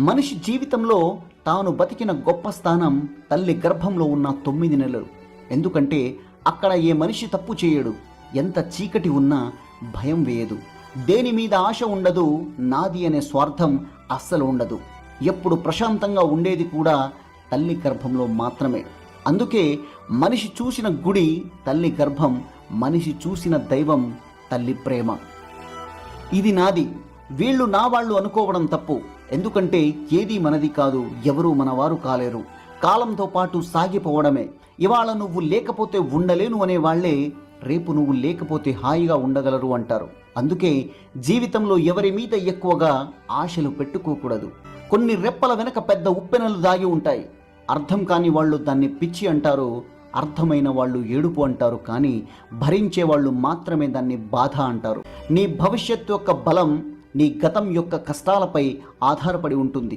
మనిషి జీవితంలో తాను బతికిన గొప్ప స్థానం తల్లి గర్భంలో ఉన్న తొమ్మిది నెలలు. ఎందుకంటే అక్కడ ఏ మనిషి తప్పు చేయడు. ఎంత చీకటి ఉన్నా భయం వేయదు. దేని మీద ఆశ ఉండదు నాది అనే స్వార్థం అస్సలు ఉండదు. ఎప్పుడు ప్రశాంతంగా ఉండేది కూడా తల్లి గర్భంలో మాత్రమే. అందుకే మనిషి చూసిన గుడి తల్లి గర్భం మనిషి చూసిన దైవం తల్లి ప్రేమ. ఇది నాది. వీళ్ళు నా వాళ్ళు అనుకోవడం తప్పు. ఎందుకంటే ఏది మనది కాదు ఎవరూ మనవారు కాలేరు. కాలంతో పాటు సాగిపోవడమే. ఇవాళ నువ్వు లేకపోతే ఉండలేను అనే వాళ్ళే రేపు నువ్వు లేకపోతే హాయిగా ఉండగలరు అంటారు. అందుకే జీవితంలో ఎవరి మీద ఎక్కువగా ఆశలు పెట్టుకోకూడదు. కొన్ని రెప్పల వెనక పెద్ద ఉప్పెనలు దాగి ఉంటాయి. అర్థం కాని వాళ్ళు దాన్ని పిచ్చి అంటారు అర్థమైన వాళ్ళు ఏడుపు అంటారు కానీ భరించే వాళ్ళు మాత్రమే దాన్ని బాధ అంటారు. నీ భవిష్యత్తు యొక్క బలం నీ గతం యొక్క కష్టాలపై ఆధారపడి ఉంటుంది.